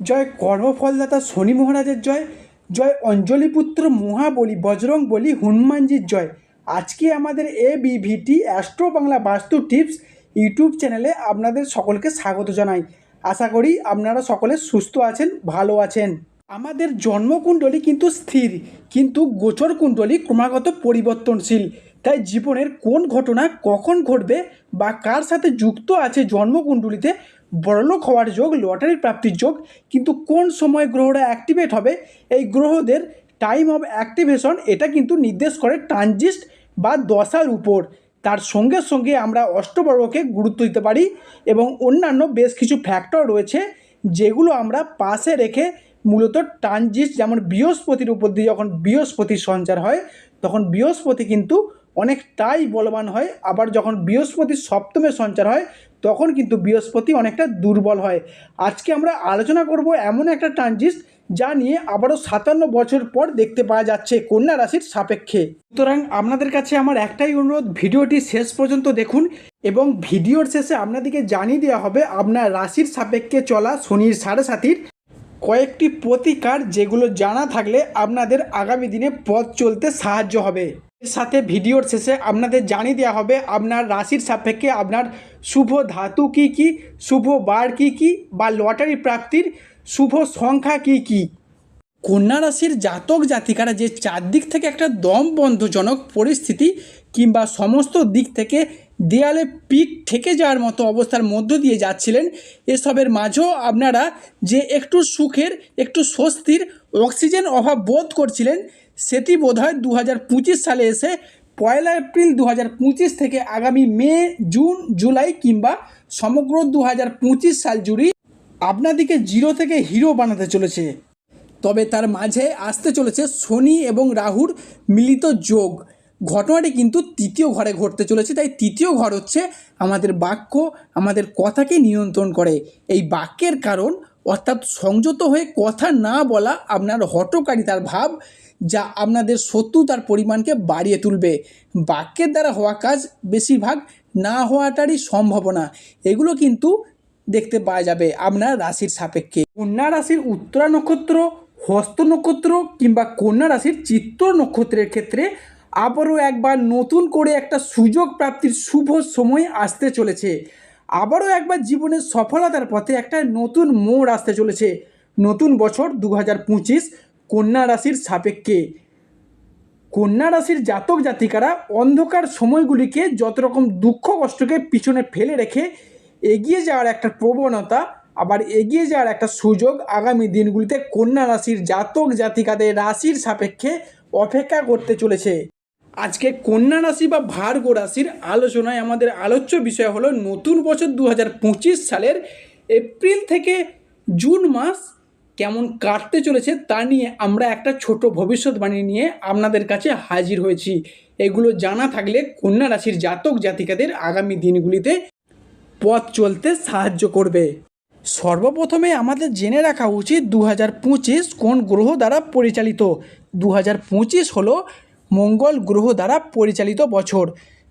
জয় কর্মফলদাতা শনি মহারাজের জয় জয় অঞ্জলিপুত্র মহাবলী বজরং বলি হনুমানজির জয়। আজকে আমাদের এ বিভিটি অ্যাস্ট্রো বাংলা বাস্তু টিপস ইউটিউব চ্যানেলে আপনাদের সকলকে স্বাগত জানাই। আশা করি আপনারা সকলে সুস্থ আছেন, ভালো আছেন। আমাদের জন্মকুণ্ডলী কিন্তু স্থির, কিন্তু গোচর কুণ্ডলী ক্রমাগত পরিবর্তনশীল। তাই জীবনের কোন ঘটনা কখন ঘটবে বা কার সাথে যুক্ত আছে জন্মকুণ্ডলিতে বড়লোক হওয়ার যোগ লটারি প্রাপ্তির যোগ, কিন্তু কোন সময় গ্রহরা অ্যাক্টিভেট হবে? এই গ্রহদের টাইম অফ অ্যাক্টিভেশন এটা কিন্তু নির্দেশ করে ট্রানজিস্ট বা দশার উপর। তার সঙ্গে সঙ্গে আমরা অষ্টবর্গকে গুরুত্ব দিতে পারি এবং অন্যান্য বেশ কিছু ফ্যাক্টর রয়েছে, যেগুলো আমরা পাশে রেখে মূলত ট্রানজিস্ট যেমন বৃহস্পতির উপর দিয়ে যখন বৃহস্পতির সঞ্চার হয়, তখন বৃহস্পতি কিন্তু অনেকটাই বলবান হয়। আবার যখন বৃহস্পতি সপ্তমে সঞ্চার হয় তখন কিন্তু বৃহস্পতি অনেকটা দুর্বল হয়। আজকে আমরা আলোচনা করব এমন একটা ট্রানজিস্ট যা নিয়ে আবারও সাতান্ন বছর পর দেখতে পাওয়া যাচ্ছে কন্যা রাশির সাপেক্ষে। সুতরাং আপনাদের কাছে আমার একটাই অনুরোধ, ভিডিওটি শেষ পর্যন্ত দেখুন এবং ভিডিওর শেষে আপনাদেরকে জানিয়ে দেওয়া হবে, আপনার রাশির সাপেক্ষে চলা শনির সাড়ে সাতির কয়েকটি প্রতিকার যেগুলো জানা থাকলে আপনাদের আগামী দিনে পথ চলতে সাহায্য হবে। সাথে ভিডিওর শেষে আপনাদের জানিয়ে দেওয়া হবে আপনার রাশির সাপেক্ষে আপনার শুভ ধাতু কি কি, শুভ বার কি কি বা লটারি প্রাপ্তির শুভ সংখ্যা কি কি। কন্যা রাশির জাতক জাতিকারা যে চারদিক থেকে একটা দম বন্ধজনক পরিস্থিতি কিংবা সমস্ত দিক থেকে দেয়ালে পিঠ ঠেকে যাওয়ার মতো অবস্থার মধ্য দিয়ে যাচ্ছিলেন, এসবের মাঝেও আপনারা যে একটু সুখের, একটু স্বস্তির, অক্সিজেন অভাব বোধ করছিলেন সেটি বোধ হয় দু হাজার পঁচিশ সালে এসে পয়লা এপ্রিল দু হাজার পঁচিশ থেকে আগামী মে, জুন, জুলাই কিংবা সমগ্র দু হাজার পঁচিশ সাল জুড়েই আপনাদিকে জিরো থেকে হিরো বানাতে চলেছে। তবে তার মাঝে আসতে চলেছে শনি এবং রাহুর মিলিত যোগ। ঘটনাটি কিন্তু তৃতীয় ঘরে ঘটতে চলেছে, তাই তৃতীয় ঘর হচ্ছে আমাদের বাক্য, আমাদের কথাকে নিয়ন্ত্রণ করে। এই বাক্যের কারণ অর্থাৎ সংযত হয়ে কথা না বলা আপনার হটকারিতার ভাব যা আপনাদের শত্রুতার পরিমাণকে বাড়িয়ে তুলবে। বাক্যের দ্বারা হওয়া কাজ বেশিরভাগ না হওয়াটারই সম্ভাবনা। এগুলো কিন্তু দেখতে পাওয়া যাবে আপনার রাশির সাপেক্ষে। কন্যা রাশির উত্তরা নক্ষত্র, হস্ত নক্ষত্র কিংবা কন্যা রাশির চিত্র নক্ষত্রের ক্ষেত্রে আবারও একবার নতুন করে একটা সুযোগ প্রাপ্তির শুভ সময় আসতে চলেছে। আবারও একবার জীবনের সফলতার পথে একটা নতুন মোড় আসতে চলেছে। নতুন বছর দু হাজার পঁচিশ কন্যা রাশির সাপেক্ষে। কন্যা রাশির জাতক জাতিকারা অন্ধকার সময়গুলিকে যত রকম দুঃখ কষ্টকে পিছনে ফেলে রেখে এগিয়ে যাওয়ার একটা প্রবণতা, আবার এগিয়ে যাওয়ার একটা সুযোগ আগামী দিনগুলিতে কন্যা রাশির জাতক জাতিকাদের রাশির সাপেক্ষে অপেক্ষা করতে চলেছে। আজকে কন্যা রাশি বা ভার্গ রাশির আলোচনায় আমাদের আলোচ্য বিষয় হলো নতুন বছর দু হাজার পঁচিশ সালের এপ্রিল থেকে জুন মাস কেমন কাটতে চলেছে তা নিয়ে আমরা একটা ছোট ভবিষ্যৎবাণী নিয়ে আপনাদের কাছে হাজির হয়েছি। এগুলো জানা থাকলে কন্যা রাশির জাতক জাতিকাদের আগামী দিনগুলিতে পথ চলতে সাহায্য করবে। সর্বপ্রথমে আমাদের জেনে রাখা উচিত দু হাজার পঁচিশ কোন গ্রহ দ্বারা পরিচালিত। দু হাজার পঁচিশ হলো মঙ্গল গ্রহ দ্বারা পরিচালিত বছর।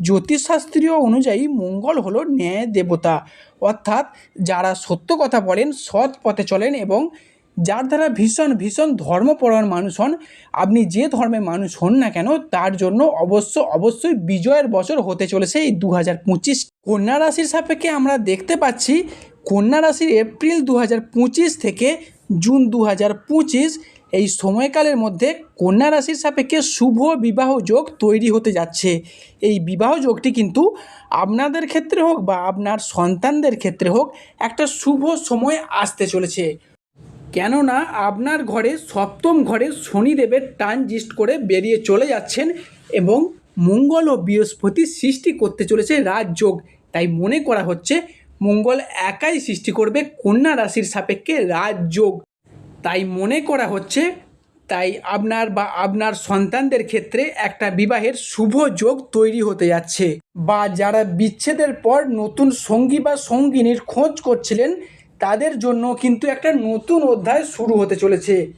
জ্যোতিষশাস্ত্রীয় অনুযায়ী মঙ্গল হল ন্যায় দেবতা। অর্থাৎ যারা সত্য কথা বলেন, সৎ পথে চলেন এবং যার দ্বারা ভীষণ ভীষণ ধর্মপরায়ণ মানুষ হন, আপনি যে ধর্মের মানুষ হন না কেন, তার জন্য অবশ্য, অবশ্যই বিজয়ের বছর হতে চলেছে এই দু হাজার পঁচিশ। কন্যা রাশির সাপেক্ষে আমরা দেখতে পাচ্ছি, কন্যা রাশির এপ্রিল দু হাজার পঁচিশ থেকে জুন দু হাজার পঁচিশ এই সময়কালের মধ্যে কন্যা রাশির সাপেক্ষে শুভ বিবাহ যোগ তৈরি হতে যাচ্ছে। এই বিবাহ যোগটি কিন্তু আপনাদের ক্ষেত্রে হোক বা আপনার সন্তানদের ক্ষেত্রে হোক একটা শুভ সময় আসতে চলেছে। কেননা আপনার ঘরে সপ্তম ঘরে শনিদেবের ট্রানজিস্ট করে বেরিয়ে চলে যাচ্ছেন এবং মঙ্গল ও বৃহস্পতি সৃষ্টি করতে চলেছে রাজযোগ তাই মনে করা হচ্ছে মঙ্গল একাই সৃষ্টি করবে কন্যা রাশির সাপেক্ষে রাজযোগ তাই মনে করা হচ্ছে তাই আপনার বা আপনার সন্তানদের ক্ষেত্রে একটা বিবাহের শুভ যোগ তৈরি হতে যাচ্ছে। বা যারা বিচ্ছেদের পর নতুন সঙ্গী বা সঙ্গিনীর খোঁজ করছিলেন, তাদের জন্য কিন্তু একটা নতুন অধ্যায় শুরু হতে চলেছে।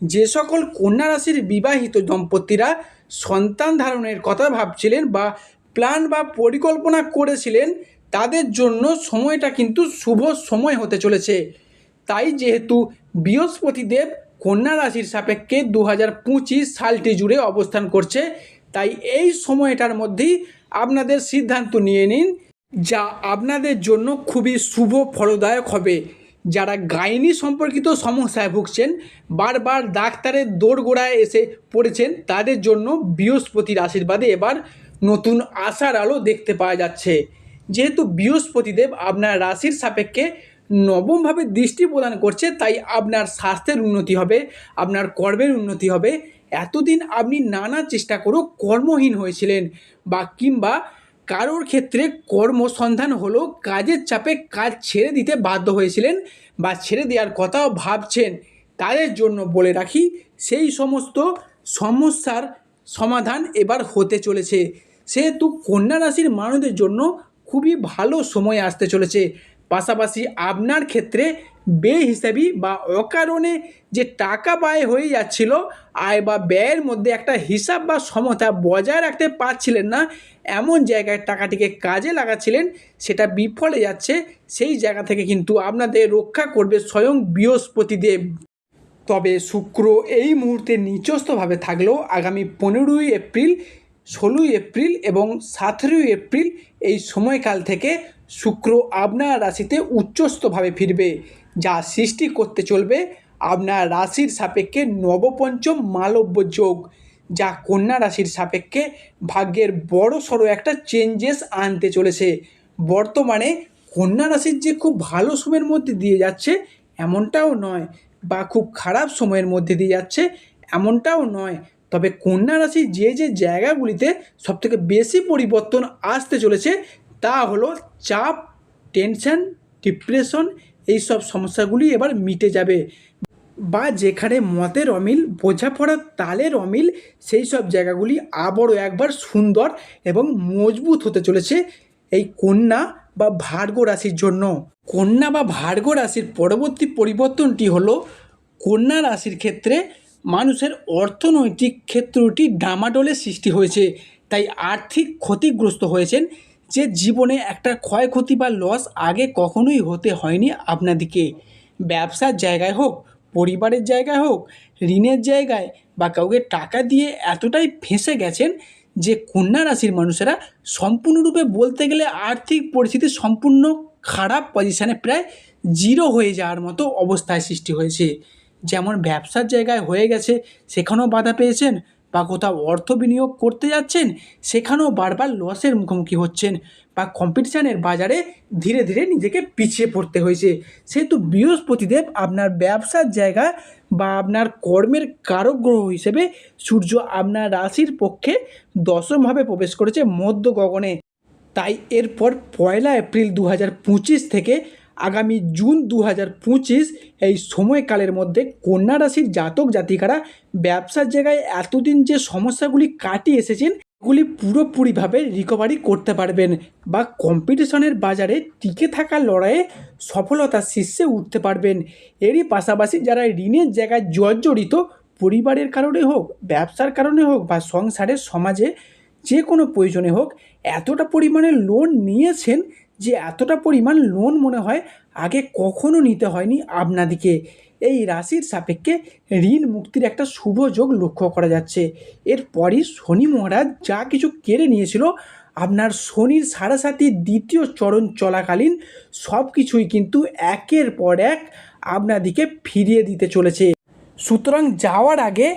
যে সকল কন্যা রাশির বিবাহিত দম্পতিরা সন্তান ধারণের কথা ভাবছিলেন বা প্ল্যান বা পরিকল্পনা করেছিলেন, তাদের জন্য সময়টা কিন্তু শুভ সময় হতে চলেছে। তাই যেহেতু বৃহস্পতিদেব কন্যা রাশির সাপেক্ষে দু হাজার পঁচিশ সালটি জুড়ে অবস্থান করছে। তাই এই সময়টার মধ্যেই আপনাদের সিদ্ধান্ত নিয়ে নিন যা আপনাদের জন্য খুবই শুভ ফলদায়ক হবে। যারা গাইনি সম্পর্কিত সমস্যায় ভুগছেন, বারবার ডাক্তারের দোরগোড়ায় এসে পড়েছেন, তাদের জন্য বৃহস্পতির আশীর্বাদে এবার নতুন আশার আলো দেখতে পাওয়া যাচ্ছে। যেহেতু বৃহস্পতিদেব আপনার রাশির সাপেক্ষে নবমভাবে দৃষ্টি প্রদান করছে, তাই আপনার স্বাস্থ্যের উন্নতি হবে, আপনার কর্মের উন্নতি হবে। এতদিন আপনি নানা চেষ্টা করেও কর্মহীন হয়েছিলেন বা কিংবা কারোর ক্ষেত্রে কর্মসন্ধান হলো কাজের চাপে কাজ ছেড়ে দিতে বাধ্য হয়েছিলেন বা ছেড়ে দেওয়ার কথাও ভাবছেন। তাদের জন্য বলে রাখি, সেই সমস্ত সমস্যার সমাধান এবার হতে চলেছে। সেহেতু কন্যা রাশির মানুষদের জন্য খুবই ভালো সময় আসতে চলেছে। পাশাপাশি আপনার ক্ষেত্রে বেহিসাবি বা অকারণে যে টাকা ব্যয় হয়ে যাচ্ছিল, আয় বা ব্যয়ের মধ্যে একটা হিসাব বা সমতা বজায় রাখতে পারছিলেন না, এমন জায়গায় টাকাটিকে কাজে লাগাচ্ছিলেন, সেটা বিফলে যাচ্ছে, সেই জায়গা থেকে কিন্তু আপনাদের রক্ষা করবে স্বয়ং বৃহস্পতিদেব। তবে শুক্র এই মুহূর্তে নিচস্থভাবে থাকলেও আগামী পনেরোই এপ্রিল, ষোলোই এপ্রিল এবং সতেরোই এপ্রিল এই সময়কাল থেকে শুক্র আপনার রাশিতে উচ্চস্থভাবে ফিরবে, যা সৃষ্টি করতে চলবে আপনার রাশির সাপেক্ষে নবপঞ্চম মালব্য যোগ, যা কন্যা রাশির সাপেক্ষে ভাগ্যের বড় সড়ো একটা চেঞ্জেস আনতে চলেছে। বর্তমানে কন্যা রাশির যে খুব ভালো সময়ের মধ্যে দিয়ে যাচ্ছে এমনটাও নয় বা খুব খারাপ সময়ের মধ্যে দিয়ে যাচ্ছে এমনটাও নয়। তবে কন্যা রাশির যে যে জায়গাগুলিতে সবথেকে বেশি পরিবর্তন আসতে চলেছে তা হলো চাপ, টেনশন, ডিপ্রেশন এইসব সমস্যাগুলি এবার মিটে যাবে। বা যেখানে মতের অমিল, বোঝাপড়ার তালের অমিল সেই সব জায়গাগুলি আবারও একবার সুন্দর এবং মজবুত হতে চলেছে এই কন্যা বা ভার্গ রাশির জন্য। কন্যা বা ভার্গ রাশির পরবর্তী পরিবর্তনটি হলো কন্যা রাশির ক্ষেত্রে মানুষের অর্থনৈতিক ক্ষেত্রটি ডামাডোলের সৃষ্টি হয়েছে, তাই আর্থিক ক্ষতিগ্রস্ত হয়েছেন যে জীবনে একটা ক্ষয়ক্ষতি বা লস আগে কখনোই হতে হয়নি আপনাদেরকে ব্যবসার জায়গায় হোক, পরিবারের জায়গায় হোক, ঋণের জায়গায় বা কাউকে টাকা দিয়ে এতটাই ফেঁসে গেছেন যে কন্যা রাশির মানুষেরা সম্পূর্ণরূপে বলতে গেলে আর্থিক পরিস্থিতি সম্পূর্ণ খারাপ পজিশানে প্রায় জিরো হয়ে যাওয়ার মতো অবস্থায় সৃষ্টি হয়েছে। যেমন ব্যবসার জায়গায় হয়ে গেছে, সেখানেও বাধা পেয়েছেন বা কোথাও অর্থ বিনিয়োগ করতে যাচ্ছেন, সেখানেও বারবার লসের মুখোমুখি হচ্ছেন বা কম্পিটিশানের বাজারে ধীরে ধীরে নিজেকে পিছিয়ে পড়তে হয়েছে। সেহেতু বৃহস্পতিদেব আপনার ব্যবসার জায়গা বা আপনার কর্মের কারক গ্রহ হিসেবে সূর্য আপনার রাশির পক্ষে দশমভাবে প্রবেশ করেছে মধ্য গগনে। তাই এরপর পয়লা এপ্রিল দু হাজার পঁচিশ থেকে আগামী জুন দু হাজার পঁচিশ এই সময়কালের মধ্যে কন্যা রাশির জাতক জাতিকারা ব্যবসার জায়গায় এতদিন যে সমস্যাগুলি কাটিয়ে এসেছেন, এগুলি পুরোপুরিভাবে রিকভারি করতে পারবেন বা কম্পিটিশনের বাজারে টিকে থাকা লড়াইয়ে সফলতার শীর্ষে উঠতে পারবেন। এরই পাশাপাশি যারা ঋণের জায়গায় জর্জরিত, পরিবারের কারণে হোক, ব্যবসার কারণে হোক বা সংসারের সমাজে যে কোনো প্রয়োজনে হোক, এতটা পরিমাণে লোন নিয়েছেন যে এতটা পরিমাণ লোন মনে হয় আগে কখনো নিতে হয়নি আপনাদিকে। এই রাশির সাপেক্ষে ঋণ মুক্তির একটা শুভ যোগ লক্ষ্য করা যাচ্ছে। এরপরই শনি মহারাজ যা কিছু কেড়ে নিয়েছিল, আপনার শনির সাড়াসাতি দ্বিতীয় চরণ চলাকালীন সব কিছুই কিন্তু একের পর এক আপনাদিকে ফিরিয়ে দিতে চলেছে। সুতরাং যাওয়ার আগে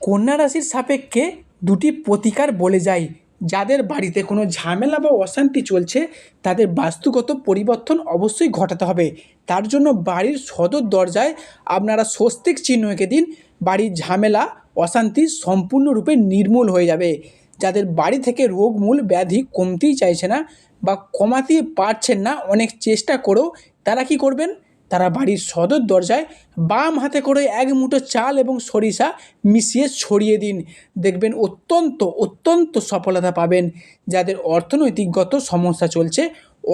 কন্যা রাশির সাপেক্ষে দুটি প্রতিকার বলে যাই। যাদের বাড়িতে কোনো ঝামেলা বা অশান্তি চলছে, তাদের বাস্তুগত পরিবর্তন অবশ্যই ঘটাতে হবে। তার জন্য বাড়ির সদর দরজায় আপনারা স্বস্তিক চিহ্ন এঁকে দিন। বাড়ির ঝামেলা, অশান্তি সম্পূর্ণরূপে নির্মূল হয়ে যাবে। যাদের বাড়ি থেকে রোগমূল ব্যাধি কমতেই চাইছে না বা কমাতে পারছেন না, অনেক চেষ্টা করেও তারা কি করবেন? তারা বাড়ির সদর দরজায় বাম হাতে করে এক মুঠো চাল এবং সরিষা মিশিয়ে ছড়িয়ে দিন। দেখবেন অত্যন্ত অত্যন্ত সফলতা পাবেন। যাদের অর্থনৈতিকগত সমস্যা চলছে,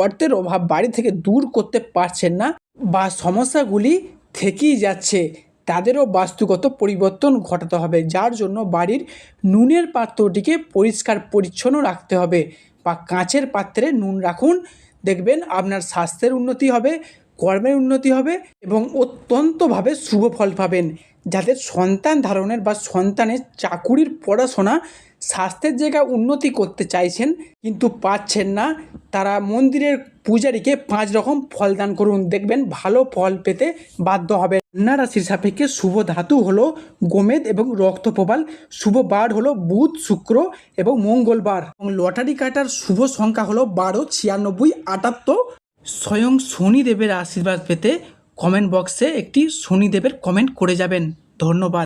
অর্থের অভাব বাড়ি থেকে দূর করতে পারছেন না বা সমস্যাগুলি থেকেই যাচ্ছে, তাদেরও বাস্তুগত পরিবর্তন ঘটাতে হবে। যার জন্য বাড়ির নুনের পাত্রটিকে পরিষ্কার, পরিচ্ছন্ন রাখতে হবে বা কাঁচের পাত্রে নুন রাখুন। দেখবেন আপনার স্বাস্থ্যের উন্নতি হবে কর্মের উন্নতি হবে এবং অত্যন্তভাবে শুভ ফল পাবেন। যাদের সন্তান ধারণের বা সন্তানের চাকুরির পড়াশোনা স্বাস্থ্যের জায়গায় উন্নতি করতে চাইছেন কিন্তু পাচ্ছেন না, তারা মন্দিরের পূজারীকে পাঁচ রকম ফল দান করুন। দেখবেন ভালো ফল পেতে বাধ্য হবে কন্যা রাশির সাপেক্ষে শুভ ধাতু হলো গোমেদ এবং রক্তপ্রবাল, শুভ বার হলো বুধ, শুক্র এবং মঙ্গলবার। এবং লটারি কাটার শুভ সংখ্যা হলো বারো, ছিয়ানব্বই, আটাত্তর স্বয়ং শনিদেবের আশীর্বাদ পেতে কমেন্ট বক্সে একটি শনিদেবের কমেন্ট করে যাবেন। ধন্যবাদ।